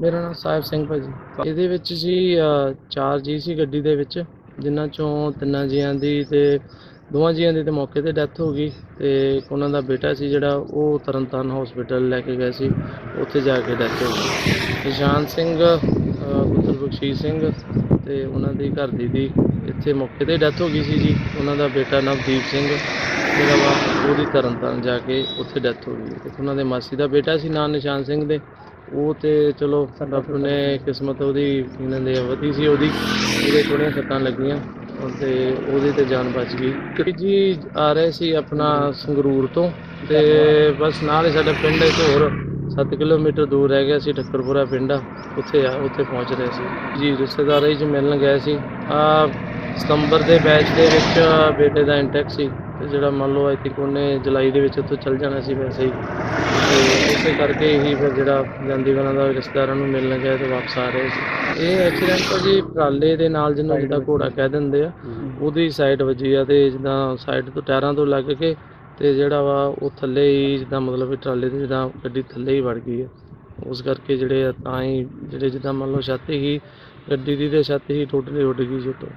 ਮੇਰਾ ਨਾਮ ਸਾਹਿਬ ਸਿੰਘ ਭਾਜੀ। ਇਹਦੇ ਵਿੱਚ ਜੀ ਚਾਰ ਜੀ ਸੀ ਗੱਡੀ ਦੇ ਵਿੱਚ, ਜਿਨ੍ਹਾਂ ਚੋਂ ਤਿੰਨਾਂ ਜੀਆਂ ਦੀ ਤੇ ਦੋਵਾਂ ਜੀਆਂ ਦੀ ਤੇ ਮੌਕੇ ਤੇ ਡੈਥ ਹੋ ਗਈ ਤੇ ਇੱਕ ਉਹਨਾਂ ਦਾ ਬੇਟਾ ਸੀ ਜਿਹੜਾ, ਉਹ ਤਰਨਤਾਰਨ ਹਸਪੀਟਲ ਲੈ ਕੇ ਗਏ ਸੀ, ਉੱਥੇ ਜਾ ਕੇ ਡੈਥ ਹੋ ਗਈ। ਨਿਸ਼ਾਨ ਸਿੰਘ ਪੁੱਤਰ ਬਖਸ਼ੀਸ਼ ਸਿੰਘ ਤੇ ਉਹਨਾਂ ਦੀ ਘਰ ਦੀ ਦੀ ਇੱਥੇ ਮੌਕੇ ਤੇ ਡੈਥ ਹੋ ਗਈ ਸੀ ਜੀ। ਉਹਨਾਂ ਦਾ ਬੇਟਾ ਨਵਦੀਪ ਸਿੰਘ ਜਿਹੜਾ ਵਾ ਉਹਦੀ ਤਰਨਤਾਰਨ ਜਾ ਕੇ ਉੱਥੇ ਡੈਥ ਹੋ ਗਈ ਇੱਕ ਉਹਨਾਂ ਦੇ ਮਾਸੀ ਦਾ ਬੇਟਾ ਸੀ ਨਾਂ ਨਿਸ਼ਾਨ ਸਿੰਘ ਦੇ। ਉਹ ਤੇ ਚਲੋ ਰੱਬ ਨੇ ਕਿਸਮਤ ਉਹਦੀ ਇਹਨਾਂ ਦੇ ਵਧੀ ਸੀ ਉਹਦੀ ਉਹਦੇ ਥੋੜ੍ਹੀਆਂ ਸੱਟਾਂ ਲੱਗੀਆਂ। ਤੇ ਉਹਦੀ ਤੇ ਜਾਨ ਬਚ ਗਈ। ਕਿ ਜੀ ਆ ਰਹੇ ਸੀ ਆਪਣਾ ਸੰਗਰੂਰ ਤੋਂ। ਤੇ ਬਸ ਨਾਲ ਹੀ ਸਾਡਾ ਪਿੰਡ ਇੱਕ ਹੋਰ 7 ਕਿਲੋਮੀਟਰ ਦੂਰ ਰਹਿ ਗਿਆ ਸੀ ਠੱਕਰਪੁਰਾ ਪਿੰਡ ਉੱਥੇ ਆ ਉੱਥੇ ਪਹੁੰਚ ਰਹੇ ਸੀ। ਜੀ ਰਿਸ਼ਤੇਦਾਰਾਂ 'ਚ ਮਿਲਣ ਗਏ ਸੀ। ਆ ਸਤੰਬਰ ਦੇ ਬੈਚ ਦੇ ਵਿੱਚ ਬੇਟੇ ਦਾ ਇੰਟੈਕ ਸੀ। ਤੇ ਜਿਹੜਾ ਮੰਨ ਲਓ ਆਈ ਥਿੰਕ ਉਹਨੇ ਜੁਲਾਈ ਦੇ ਵਿੱਚ ਉੱਥੋਂ ਚੱਲ ਜਾਣਾ ਸੀ ਵੈਸੇ ਹੀ। ਤੇ ਇਸੇ ਕਰਕੇ ਹੀ ਫਿਰ ਜਿਹੜਾ ਜਾਂਦੀ ਵਾਲਾਂ ਦਾ ਰਿਸ਼ਤੇਦਾਰਾਂ ਨੂੰ ਮਿਲਣ ਗਏ ਤੇ ਵਾਪਸ ਆ ਰਹੇ ਸੀ। ਇਹ ਐਕਸੀਡੈਂਟ ਤਾਂ ਜੀ ਟਰਾਲੇ ਦੇ ਨਾਲ ਜਿਹਨੂੰ ਜਿੱਦਾਂ ਘੋੜਾ ਕਹਿ ਦਿੰਦੇ ਆ ਉਹਦੀ ਸਾਈਡ ਵੱਜੀ ਆ ਤੇ ਜਿੱਦਾਂ ਸਾਈਡ ਤੋਂ ਟਾਇਰਾਂ ਤੋਂ ਲੱਗ ਕੇ ਤੇ ਜਿਹੜਾ ਵਾ ਉਹ ਥੱਲੇ ਹੀ ਜਿੱਦਾਂ ਮਤਲਬ ਟਰਾਲੇ ਦੇ ਜਿੱਦਾਂ ਗੱਡੀ ਥੱਲੇ ਹੀ ਵੜ ਗਈ ਹੈ ਉਸ ਕਰਕੇ ਜਿਹੜੇ ਆ ਤਾਂ ਹੀ ਜਿਹੜੇ ਜਿੱਦਾਂ ਮੰਨ ਲਓ ਛੱਤ ਹੀ ਗੱਡੀ ਦੀ ਤੇ ਛੱਤ ਹੀ ਟੋਟਲੀ ਉੱਡ ਗਈ ਜੀ ਉੱਤੋਂ।